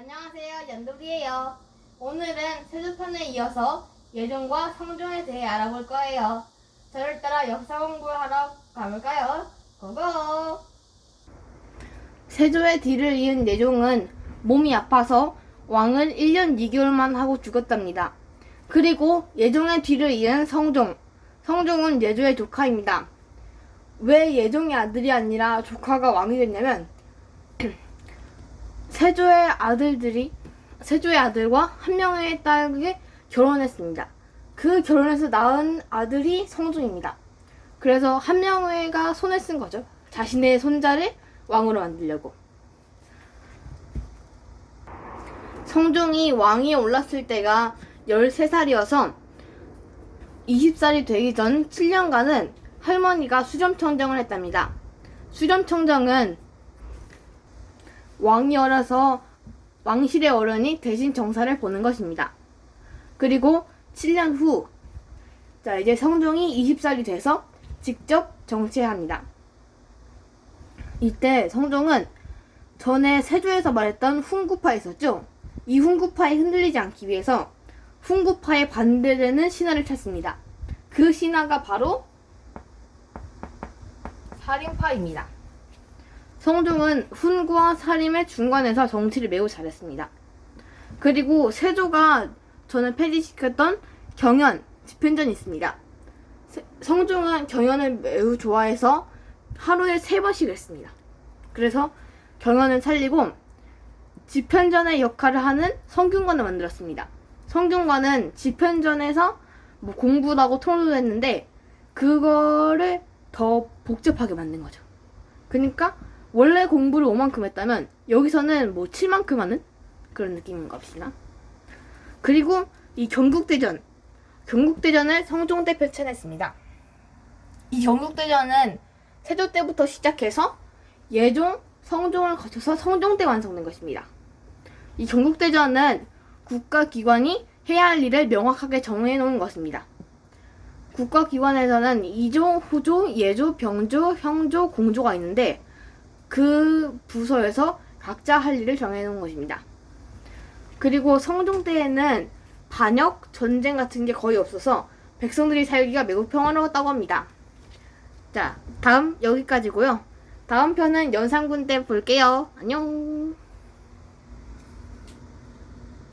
안녕하세요. 연독이에요. 오늘은 세조편에 이어서 예종과 성종에 대해 알아볼 거예요. 저를 따라 역사 공부를 하러 가볼까요? 고고! 세조의 뒤를 이은 예종은 몸이 아파서 왕을 1년 2개월만 하고 죽었답니다. 그리고 예종의 뒤를 이은 성종. 성종은 예조의 조카입니다. 왜 예종의 아들이 아니라 조카가 왕이 됐냐면 세조의 아들들이 세조의 아들과 한 명의 딸에게 결혼했습니다. 그 결혼해서 낳은 아들이 성종입니다. 그래서 한 명의가 손을 쓴 거죠. 자신의 손자를 왕으로 만들려고. 성종이 왕위에 올랐을 때가 13살이어서 20살이 되기 전 7년간은 할머니가 수점청정을 했답니다. 수점청정은 왕이 어려서 왕실의 어른이 대신 정사를 보는 것입니다. 그리고 7년 후, 자, 이제 성종이 20살이 돼서 직접 정치합니다. 이때 성종은 전에 세조에서 말했던 훈구파 있었죠? 이 훈구파에 흔들리지 않기 위해서 훈구파에 반대되는 신하를 찾습니다. 그 신하가 바로 살인파입니다. 성종은 훈구와 살인의 중간에서 정치를 매우 잘했습니다. 그리고 세조가 전에 폐지시켰던 경연, 집현전이 있습니다. 세- 성종은 경연을 매우 좋아해서 하루에 세 번씩 했습니다. 그래서 경연을 살리고 집현전의 역할을 하는 성균관을 만들었습니다. 성균관은 집현전에서 뭐 공부도 하고 토론도 했는데 그거를 더 복잡하게 만든 거죠. 그러니까 원래 공부를 5만큼 했다면 여기서는 뭐 7만큼 하는 그런 느낌인 값이나 그리고 이 경국대전 경국대전을 성종 때 펼쳐냈습니다. 이 경국대전은 세조 때부터 시작해서 예종, 성종을 거쳐서 성종 때 완성된 것입니다. 이 경국대전은 국가기관이 해야 할 일을 명확하게 정해놓은 것입니다. 국가기관에서는 이조, 후조, 예조, 병조, 형조, 공조가 있는데 그 부서에서 각자 할 일을 정해놓은 것입니다. 그리고 성종 때에는 반역, 전쟁 같은 게 거의 없어서 백성들이 살기가 매우 평화로웠다고 합니다. 자, 다음 여기까지고요. 다음 편은 연산군 때 볼게요. 안녕.